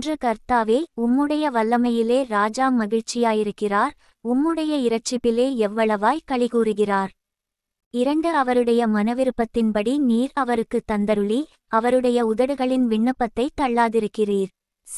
ஒன்று கர்த்தாவே உம்முடைய வல்லமையிலே ராஜா மகிழ்ச்சியாயிருக்கிறார் உம்முடைய இரட்சிப்பிலே எவ்வளவாய் களிகூறுகிறார் இரண்டு அவருடைய மனவிருப்பத்தின்படி நீர் அவருக்கு தந்தருளி அவருடைய உதடுகளின் விண்ணப்பத்தை தள்ளாதிருக்கிறீர்.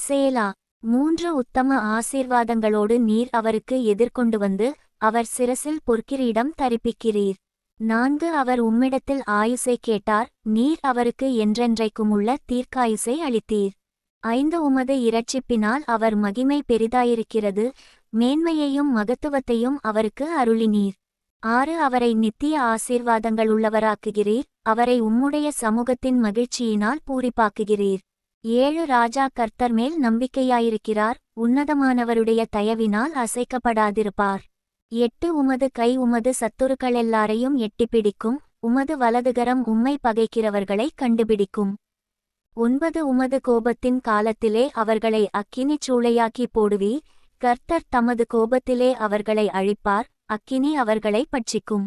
சேலா. மூன்று உத்தம ஆசீர்வாதங்களோடு நீர் அவருக்கு எதிர்கொண்டு வந்து அவர் சிரசில் பொற்கிரீடம் தரிப்பிக்கிறீர். நான்கு அவர் உம்மிடத்தில் ஆயுசை கேட்டார் நீர் அவருக்கு என்றென்றைக்குமுள்ள தீர்க்காயுசை அளித்தீர். ஐந்து உமது இரட்சிப்பினால் அவர் மகிமை பெரிதாயிருக்கிறது. மேன்மையையும் மகத்துவத்தையும் அவருக்கு அருளினீர். ஆறு அவரை நித்திய ஆசீர்வாதங்களுள்ளவராக்குகிறீர் அவரை உம்முடைய சமூகத்தின் மகிழ்ச்சியினால் பூரிப்பாக்குகிறீர். ஏழு ராஜா கர்த்தர் மேல் நம்பிக்கையாயிருக்கிறார். உன்னதமானவருடைய தயவினால் அசைக்கப்படாதிருப்பார். எட்டு உமது கை உமது சத்துருக்களெல்லாரையும் எட்டிப்பிடிக்கும். உமது வலதுகரம் உம்மை பகைக்கிறவர்களை கண்டுபிடிக்கும். ஒன்பது உமது கோபத்தின் காலத்திலே அவர்களை அக்கினிச் சூளையாக்கி போடுவி கர்த்தர் தமது கோபத்திலே அவர்களை அழிப்பார் அக்கினி அவர்களை பட்சிக்கும்.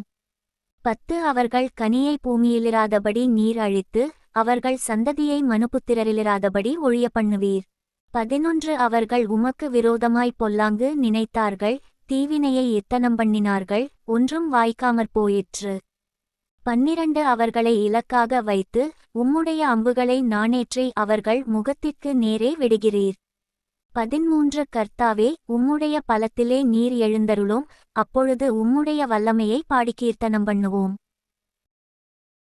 பத்து அவர்கள் கனியை பூமியிலிராதபடி நீர் அழித்து அவர்கள் சந்ததியை மனுபுத்திரரிலிராதபடி ஒழிய பண்ணுவீர். பதினொன்று அவர்கள் உமக்கு விரோதமாய் பொல்லாங்கு நினைத்தார்கள் தீவினையை எத்தனம் பண்ணினார்கள் ஒன்றும் வாய்க்காமற் போயிற்று. பன்னிரண்டு அவர்களை இலக்காக வைத்து உம்முடைய அம்புகளை நாணேற்றி அவர்கள் முகத்திற்கு நேரே விடுகிறீர். பதிமூன்று கர்த்தாவே உம்முடைய பலத்திலே நீர் எழுந்தருளும் அப்பொழுது உம்முடைய வல்லமையை பாடிக்கீர்த்தனம் பண்ணுவோம்.